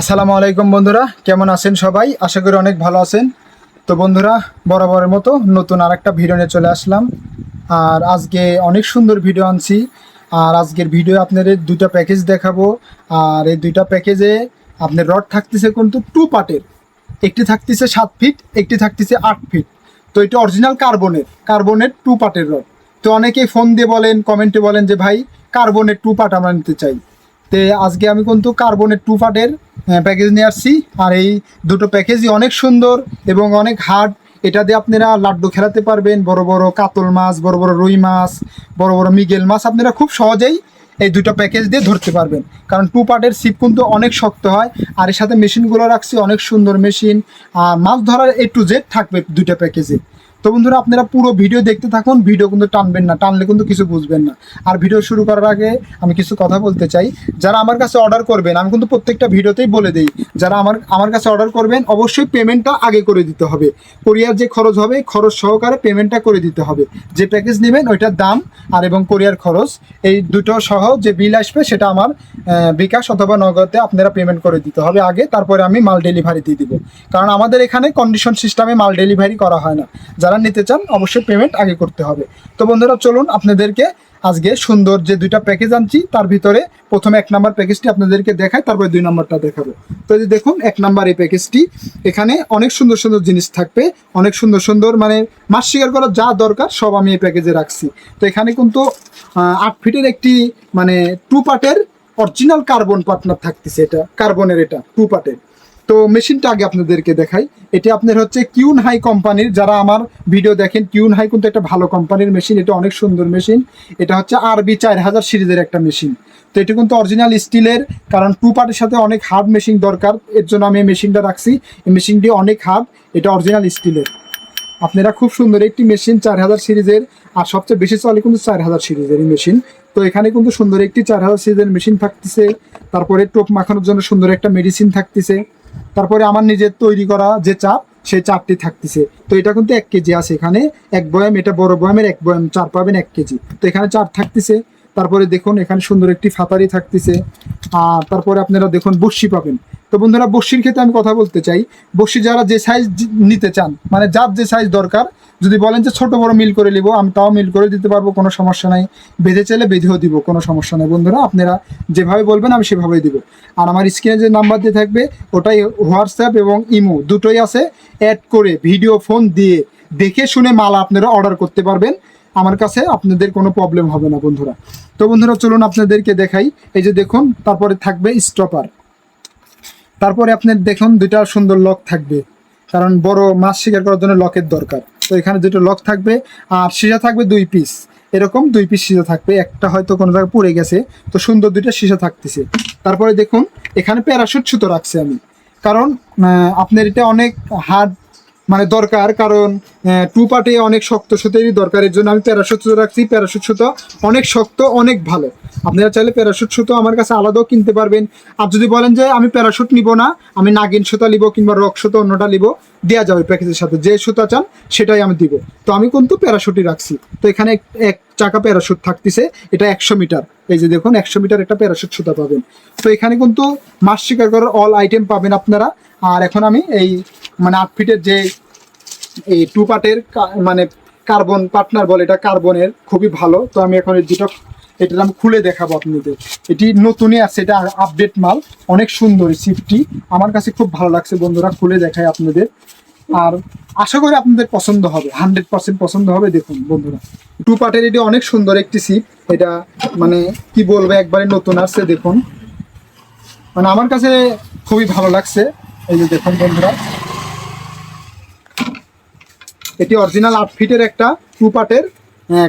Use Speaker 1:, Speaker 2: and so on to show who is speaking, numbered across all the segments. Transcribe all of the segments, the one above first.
Speaker 1: আসসালামু আলাইকুম বন্ধুরা, কেমন আছেন সবাই? আশা করি অনেক ভালো আছেন। তো বন্ধুরা, বরাবরের মতো নতুন আর একটা ভিডিও নিয়ে চলে আসলাম। আর আজকে অনেক সুন্দর ভিডিও আনছি। আর আজকের ভিডিও আপনাদের দুইটা প্যাকেজ দেখাবো। আর এই দুইটা প্যাকেজে আপনার রড থাকতেছে কিন্তু টু পার্টের একটি থাকতেছে সাত ফিট একটি থাকতেছে আট ফিট তো এটা অরিজিনাল কার্বনের কার্বনের টু পার্টের রড। তো অনেকেই ফোন দিয়ে বলেন কমেন্টে বলেন যে, ভাই কার্বনের টু পার্ট আমরা নিতে চাই। তো আজকে আমি কিন্তু কার্বনের টু পার্টের প্যাকেজ নিয়ে আসছি। আর এই দুটো প্যাকেজই অনেক সুন্দর এবং অনেক হার্ড এটা দিয়ে আপনারা লাড্ডু খেলাতে পারবেন, বড় বড় কাতল মাছ, বড় বড় রুই মাছ, বড় বড় মিগেল মাছ আপনারা খুব সহজেই এই দুটো প্যাকেজ দিয়ে ধরতে পারবেন। কারণ টু পার্টের সিপ কিন্তু অনেক শক্ত হয়, আর এর সাথে মেশিনগুলো রাখছি, অনেক সুন্দর মেশিন আর মাছ ধরার এ টু জেড থাকবে দুইটা প্যাকেজে তো বন্ধুরা, আপনারা পুরো ভিডিও দেখতে থাকুন, ভিডিও কিন্তু টানবেন না, টানলে কিন্তু কিছু বুঝবেন না। আর ভিডিও শুরু করার আগে আমি কিছু কথা বলতে চাই। যারা আমার কাছে অর্ডার করবেন, আমি কিন্তু প্রত্যেকটা ভিডিওতেই বলে দিই, যারা আমার আমার কাছে অর্ডার করবেন, অবশ্যই পেমেন্টটা আগে করে দিতে হবে। কোরিয়ার যে খরচ হবে, খরচ সহকারে পেমেন্টটা করে দিতে হবে। যে প্যাকেজ নেবেন, ওইটার দাম আর এবং কোরিয়ার খরচ, এই দুটো সহ যে বিল আসবে, সেটা আমার বিকাশ অথবা নগদে আপনারা পেমেন্ট করে দিতে হবে আগে, তারপরে আমি মাল ডেলিভারি দিয়ে দিব। কারণ আমাদের এখানে কন্ডিশন সিস্টেমে মাল ডেলিভারি করা হয় না। যারা নিতে চান, অবশ্যই পেমেন্ট আগে করতে হবে। তো বন্ধুরা, চলুন আপনাদেরকে আজকে সুন্দর যে দুইটা প্যাকেজ আনছি, তার ভিতরে প্রথমে এক নাম্বার প্যাকেজটি আপনাদেরকে দেখায় তারপরে দুই নাম্বারটা দেখাবো। তো যে দেখুন, এক নাম্বার এই প্যাকেজটি এখানে অনেক সুন্দর সুন্দর জিনিস থাকবে, অনেক সুন্দর সুন্দর মানে মাছ শিকার করার যা দরকার, সব আমি এই প্যাকেজে রাখছি। তো এখানে কিন্তু আট ফিটের একটি মানে টু পার্টের অরিজিনাল কার্বন পার্টনার থাকতেছে এটা কার্বনের এটা টু পার্টের তো মেশিনটা আগে আপনাদেরকে দেখাই। এটা আপনার হচ্ছে কিউন হাই কোম্পানির, যারা আমার ভিডিও দেখেন কিউন হাই কিন্তু একটা ভালো কোম্পানির মেশিন, এটা অনেক সুন্দর মেশিন। এটা হচ্ছে আরবি চার হাজার সিরিজের একটা মেশিন। তো এটা কিন্তু অরিজিনাল স্টিলের, কারণ টু পার্টের সাথে অনেক হার্ড মেশিন দরকার, এর জন্য আমি এই মেশিনটা রাখছি। এই মেশিনটি অনেক হার্ড এটা অরিজিনাল স্টিলের। আপনারা খুব সুন্দর একটি মেশিন চার হাজার সিরিজের, আর সবচেয়ে বেশি চলে কিন্তু চার হাজার সিরিজের এই মেশিন তো এখানে কিন্তু সুন্দর একটি চার হাজার সিরিজের মেশিন থাকতেছে। তারপরে টোপ মাখানোর জন্য সুন্দর একটা মেডিসিন থাকতেছে। তারপরে আমার নিজের তৈরি করা যে চাপ, সেই চাপটি থাকতেছে। তো এটা কিন্তু এক কেজি আছে এখানে। এক বয়াম, এটা বড় বয়ামের এক বয়াম, চার পাবেন এক কেজি। তো এখানে চার থাকতেছে তারপরে দেখুন, এখানে সুন্দর একটি ফাতারি থাকতেছে। আর তারপরে আপনারা দেখুন বর্ষি পাবেন। তো বন্ধুরা বর্ষির ক্ষেত্রে আমি কথা বলতে চাই। বর্ষি যারা যে সাইজ নিতে চান মানে যার যে সাইজ দরকার, যদি বলেন যে ছোট, বড় মিল করে নিব, আমি তাও মিল করে দিতে পারব, কোনো সমস্যা নাই। বেঁধে চাইলে বেঁধেও দিব, কোনো সমস্যা নাই। বন্ধুরা, আপনারা যেভাবে বলবেন, আমি সেভাবেই দিব। আর আমার স্ক্রিনে যে নাম্বার দিয়ে থাকবে, ওটাই হোয়াটসঅ্যাপ এবং ইমো দুটোই আছে। অ্যাড করে ভিডিও ফোন দিয়ে দেখে শুনে মাল আপনারা অর্ডার করতে পারবেন। আমার কাছে আপনাদের কোনো প্রবলেম হবে না, বন্ধুরা। তো বন্ধুরা, চলুন আপনাদেরকে দেখাই। এই যে দেখুন, তারপরে থাকবে স্টপার তারপরে আপনার দেখুন, দুইটা সুন্দর লক থাকবে। কারণ বড় মাছ শিকার করার জন্য লকের দরকার। তো এখানে দুটো লক থাকবে, আর সীসা থাকবে দুই পিস এরকম দুই পিস সীসা থাকবে। একটা হয়তো কোনো জায়গায় পড়ে গেছে, তো সুন্দর দুইটা সীসা থাকতেছে। তারপরে দেখুন, এখানে প্যারাশুট সুতো রাখছি আমি। কারণ আপনার এটা অনেক হার্ড মানে দরকার, কারণ টু পার্টে অনেক শক্ত সুতোরই দরকার। এর জন্য আমি প্যারাশুট সুতো রাখছি। প্যারাশুট সুতো অনেক শক্ত, অনেক ভালো। আপনারা চাইলে প্যারাশুট সুতো আমার কাছে আলাদাও কিনতে পারবেন। আর যদি বলেন যে আমি প্যারাশুট নিব না, আমি নাগিন সুতা নিব কিংবা রক সুতো অন্যটা নিব দেওয়া যাবে প্যাকেজের সাথে। যে সুতা চান, সেটাই আমি দিব। তো আমি কিন্তু প্যারাশুটই রাখছি। তো এখানে এক- চাকা প্যারাশুট থাকতেছে। এটা একশো মিটার। এই যে দেখুন, একশো মিটার একটা প্যারাশুট সুতা পাবেন। তো এখানে কিন্তু মাছ শিকার করার অল আইটেম পাবেন আপনারা। আর এখন আমি এই মানে আট ফিটের যে এই টু পার্টের মানে কার্বন পার্টনার বলে এটা কার্বনের খুবই ভালো। তো আমি এখন যেটা এটা আমি খুলে দেখাবো আপনাদের। এটি নতুনই আছে, এটা আপডেট মাল, অনেক সুন্দর সিপটি আমার কাছে খুব ভালো লাগছে বন্ধুরা, খুলে দেখায় আপনাদের। আর আশা করি আপনাদের পছন্দ হবে হান্ড্রেড পার্সেন্ট পছন্দ হবে, দেখুন বন্ধুরা। টু পার্টের এটি অনেক সুন্দর একটি সিপ এটা মানে কি বলব, একবারে নতুন আসছে, দেখুন। মানে আমার কাছে খুবই ভালো লাগছে, এই যে দেখুন বন্ধুরা। এটি অরিজিনাল আট ফিটের একটা টু পার্টের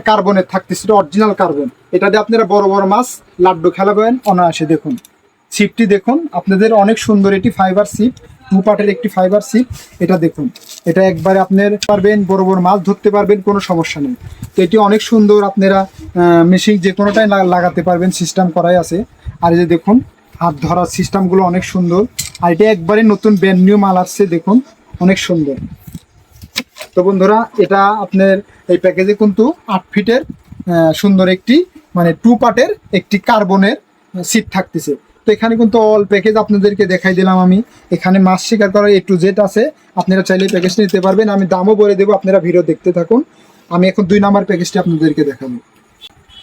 Speaker 1: কার্বনের থাকতেছে, এটা অরিজিনাল কার্বন এটা দিয়ে আপনারা বড় বড় মাছ, লাড্ডু খেলা খেলাবেন, অনায়াসে দেখুন। সিপটি দেখুন, আপনাদের অনেক সুন্দর এটি ফাইবার সিপ টু পার্টের একটি ফাইবার সিপ এটা দেখুন। এটা একবারে আপনার পারবেন, বড় বড় মাছ ধরতে পারবেন, কোনো সমস্যা নেই। তো এটি অনেক সুন্দর আপনারা মেশিন যে কোনোটাই লাগা- লাগাতে পারবেন সিস্টেম করাই আছে। আর এই যে দেখুন, হাত ধরার সিস্টেমগুলো অনেক সুন্দর। আর এটা একবারে নতুন ব্র্যান্ড নিউ মাল আসছে, দেখুন, অনেক সুন্দর। তো বন্ধুরা, এটা আপনার এই প্যাকেজে কিন্তু আট ফিটের সুন্দর একটি মানে টু পার্টের একটি কার্বনের সিট থাকতেছে। তো এখানে কিন্তু অল প্যাকেজ আপনাদেরকে দেখাই দিলাম আমি। এখানে মাছ শিকার করার এ টু জেড আছে। আপনারা চাইলে প্যাকেজটা নিতে পারবেন। আমি দামও বলে দেবো, আপনারা ভিডিও দেখতে থাকুন। আমি এখন দুই নাম্বার প্যাকেজটি আপনাদেরকে দেখাবো।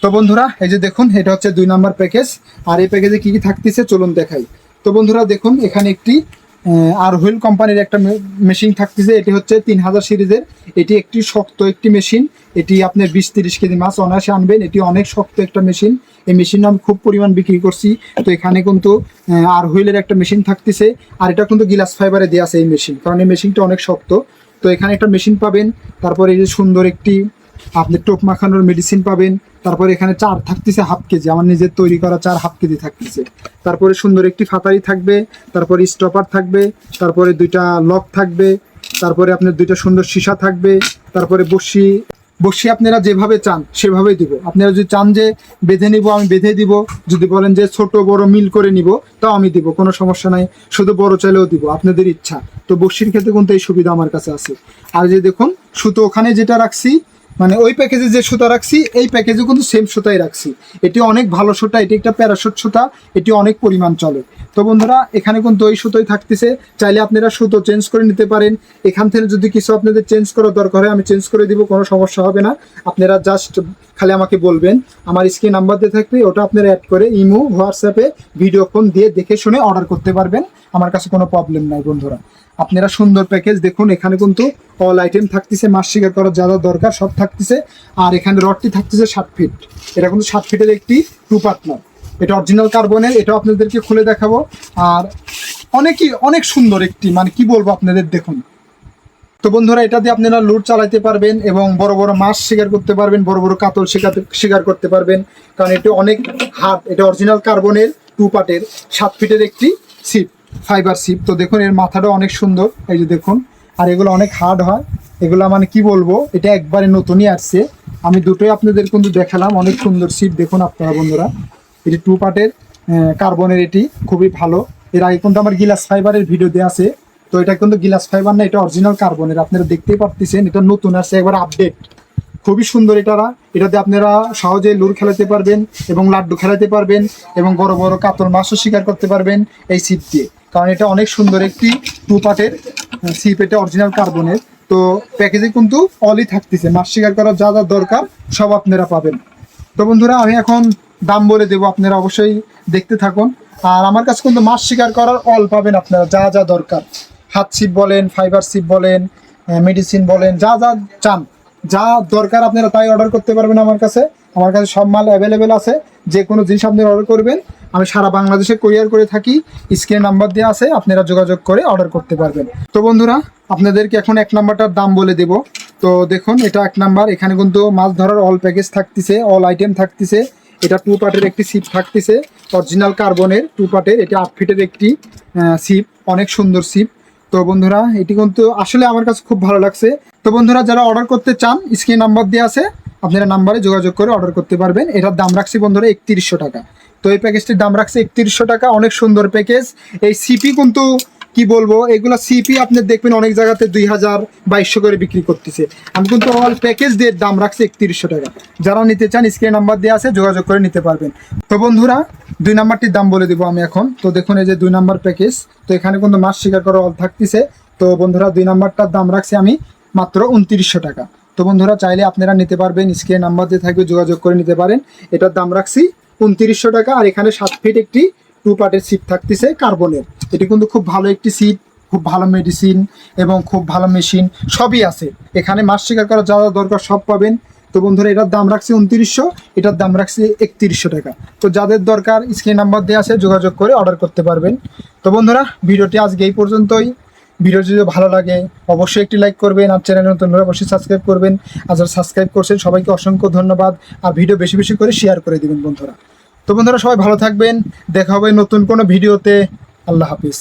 Speaker 1: তো বন্ধুরা, এই যে দেখুন, এটা হচ্ছে দুই নাম্বার প্যাকেজ আর এই প্যাকেজে কি কি থাকতেছে, চলুন দেখাই। তো বন্ধুরা, দেখুন, এখানে একটি আর হুইল কোম্পানির একটা মেশিন থাকতেছে, এটি হচ্ছে তিন হাজার সিরিজের। এটি একটি শক্ত একটি মেশিন এটি আপনার বিশ তিরিশ কেজি মাছ অনায়াসে আনবেন, এটি অনেক শক্ত একটা মেশিন এই মেশিনটা আমি খুব পরিমাণ বিক্রি করছি। তো এখানে কিন্তু আর হুইলের একটা মেশিন থাকতেছে, আর এটা কিন্তু গিলাস ফাইবারে দেওয়া আছে এই মেশিন কারণ এই মেশিনটা অনেক শক্ত। তো এখানে একটা মেশিন পাবেন, তারপরে এই যে সুন্দর একটি আপনি টোপ মাখানোর মেডিসিন পাবেন, তারপরে এখানে চার থাকতেছে হাফ কেজি, আমার নিজের তৈরি করা চার হাফ কেজি থাকতেছে। তারপরে সুন্দর একটি ফাতারি থাকবে, তারপরে স্টপার থাকবে, তারপরে দুইটা লক থাকবে, তারপরে আপনার দুইটা সুন্দর সীসা থাকবে, তারপরে বসি বসি আপনারা যেভাবে চান সেভাবেই দিব। আপনারা যদি চান যে বেঁধে নিব, আমি বেঁধে দিব, যদি বলেন যে ছোট, বড় মিল করে নিব, তাও আমি দিব, কোনো সমস্যা নাই, শুধু বড় চাইলেও দিব, আপনাদের ইচ্ছা। তো বসির ক্ষেত্রে কিন্তু এই সুবিধা আমার কাছে আছে। আর যে দেখুন, সুতো ওখানে যেটা রাখছি মানে ওই প্যাকেজে যে সুতা রাখছি, এই প্যাকেজে কিন্তু সেম সুতাই রাখছি। এটি অনেক ভালো সুতা, এটি একটা প্যারাশুট সুতা, এটি অনেক পরিমাণ চলে। তো বন্ধুরা, এখানে কিন্তু ওই সুতোই থাকতেছে। চাইলে আপনারা সুতো চেঞ্জ করে নিতে পারেন। এখান থেকে যদি কিছু আপনাদের চেঞ্জ করার দরকার হয়, আমি চেঞ্জ করে দিব, কোনো সমস্যা হবে না। আপনারা জাস্ট খালি আমাকে বলবেন। আমার স্ক্রিন নাম্বার দিয়ে থাকবে, ওটা আপনারা অ্যাড করে ইমো, হোয়াটসঅ্যাপে ভিডিও ফোন দিয়ে দেখে শুনে অর্ডার করতে পারবেন। আমার কাছে কোনো প্রবলেম নাই, বন্ধুরা। আপনারা সুন্দর প্যাকেজ দেখুন, এখানে কিন্তু অল আইটেম থাকতেছে, মাছ শিকার করার যা যা দরকার সব থাকতেছে। আর এখানে রডটি থাকতেছে ষাট ফিট এটা কিন্তু ষাট ফিটের একটি টু পার্টনার এটা অরিজিনাল কার্বনের এটাও আপনাদেরকে খুলে দেখাবো। আর অনেকই, অনেক সুন্দর একটি মানে কি বলব আপনাদের, দেখুন। তো বন্ধুরা, এটা দিয়ে আপনারা লুট চালাতে পারবেন এবং বড় বড় মাছ শিকার করতে পারবেন, বড় বড় কাতল শিকার শিকার করতে পারবেন। কারণ এটি অনেক হাত এটা অরিজিনাল কার্বনের টু পার্টের সাত ফিটের একটি সিপ ফাইবার সিপ। তো দেখুন, এর মাথাটা অনেক সুন্দর। এই যে দেখুন, আর এগুলো অনেক হার্ড হয়। এগুলো মানে কি বলব, এটা একবারে নতুনই আসছে। আমি দুটোই আপনাদের কিন্তু দেখালাম, অনেক সুন্দর সিপ। দেখুন আপনারা বন্ধুরা, এটি টু পার্টের কার্বনের এটি, খুবই ভালো। এর আগে কিন্তু আমার গিলাস ফাইবারের ভিডিও দেওয়া আছে। তো এটা কিন্তু গিলাস ফাইবার না, এটা অরিজিনাল কার্বনের আপনারা দেখতেই পারতেছেন, এটা নতুন আসছে, একবার আপডেট খুবই সুন্দর এটারা এটাতে আপনারা সহজে লুর খেলাতে পারবেন এবং লাড্ডু খেলাতে পারবেন এবং বড় বড় কাতল মাছও শিকার করতে পারবেন এই সিপ দিয়ে। কারণ এটা অনেক সুন্দর একটি টু পার্টের সিপ এটা অরিজিনাল কার্বনের তো প্যাকেজে কিন্তু অলই থাকতেছে। মাছ শিকার করার যা যা দরকার, সব আপনারা পাবেন। তো বন্ধুরা, আমি এখন দাম বলে দেবো, আপনারা অবশ্যই দেখতে থাকুন। আর আমার কাছে কিন্তু মাছ শিকার করার অল পাবেন আপনারা, যা যা দরকার। হাত সিপ বলেন ফাইবার সিপ বলেন মেডিসিন বলেন, যা যা চান, যা দরকার আপনারা তাই অর্ডার করতে পারবেন আমার কাছে। আমার কাছে সব মাল অ্যাভেলেবেল আছে। যে কোনো জিনিস আপনারা অর্ডার করবেন, আমি সারা বাংলাদেশে কোরিয়ার করে থাকি স্ক্রিন নাম্বার দেওয়া আছে, আপনারা যোগাযোগ করে অর্ডার করতে পারবেন। তো বন্ধুরা, আপনাদেরকে এখন এক নাম্বারটার দাম বলে দেব। তো দেখুন, এটা এক নাম্বার এখানে কিন্তু মাছ ধরার অল প্যাকেজ থাকতেছে অল আইটেম থাকতেছে। এটা টু পার্টের একটি সিপ থাকতেছে অরিজিনাল কার্বনের টু পার্টের এটা আট ফিটের একটি সিপ অনেক সুন্দর সিপ তো বন্ধুরা, এটি কিন্তু আসলে আমার কাছে খুব ভালো লাগছে। তো বন্ধুরা, যারা অর্ডার করতে চান স্ক্রিন নাম্বার দেওয়া আছে আপনারা নাম্বারে যোগাযোগ করে অর্ডার করতে পারবেন। এটার দাম রাখছি বন্ধুরা একত্রিশশো টাকা। তো এই প্যাকেজটির দাম রাখছে একত্রিশশো টাকা। অনেক সুন্দর প্যাকেজ এই সিপি কিন্তু কি বলব, এগুলো সিপি আপনি দেখবেন অনেক জায়গাতে দুই হাজার বাইশশো করে বিক্রি করতেছে। আমি কিন্তু অল প্যাকেজ দিয়ে দাম রাখছি একত্রিশশো টাকা। যারা নিতে চান স্ক্রিন নাম্বার দেওয়া আছে, যোগাযোগ করে নিতে পারবেন। তো বন্ধুরা, দুই নাম্বারটির দাম বলে দিব আমি এখন। তো দেখুন, এই যে দুই নাম্বার প্যাকেজ তো এখানে কিন্তু মাছ শিকার করা অল থাকতেছে। তো বন্ধুরা, দুই নাম্বারটার দাম রাখছি আমি মাত্র উনত্রিশশো টাকা। তো বন্ধুরা, চাইলে আপনারা নিতে পারবেন, স্ক্রিন নাম্বার দিয়ে থাকবে, যোগাযোগ করে নিতে পারেন। এটার দাম রাখছি উনত্রিশশো টাকা, আর এখানে সাত ফিট একটি টু পার্টের সিট থাকতেছে কার্বনের এটি কিন্তু খুব ভালো একটি সিট খুব ভালো মেডিসিন এবং খুব ভালো মেশিন সবই আছে। এখানে মাছ শিকার করা যা দরকার সব পাবেন। তো বন্ধুরা, এটার দাম রাখছি উনত্রিশশো, এটার দাম রাখছি একত্রিশশো টাকা। তো যাদের দরকার, স্ক্রিন নাম্বার দেওয়া আছে, যোগাযোগ করে অর্ডার করতে পারবেন। তো বন্ধুরা, ভিডিওটি আজকে এই পর্যন্তই। ভিডিও যদি ভালো লাগে, অবশ্যই একটি লাইক করবেন আর চ্যানেল নতুন হলে অবশ্যই সাবস্ক্রাইব করবেন। আর যারা সাবস্ক্রাইব করছেন, সবাইকে অসংখ্য ধন্যবাদ। আর ভিডিও বেশি বেশি করে শেয়ার করে দেবেন বন্ধুরা। তো বন্ধুরা, সবাই ভালো থাকবেন। দেখা হবে নতুন কোনো ভিডিওতে। আল্লাহ হাফিজ।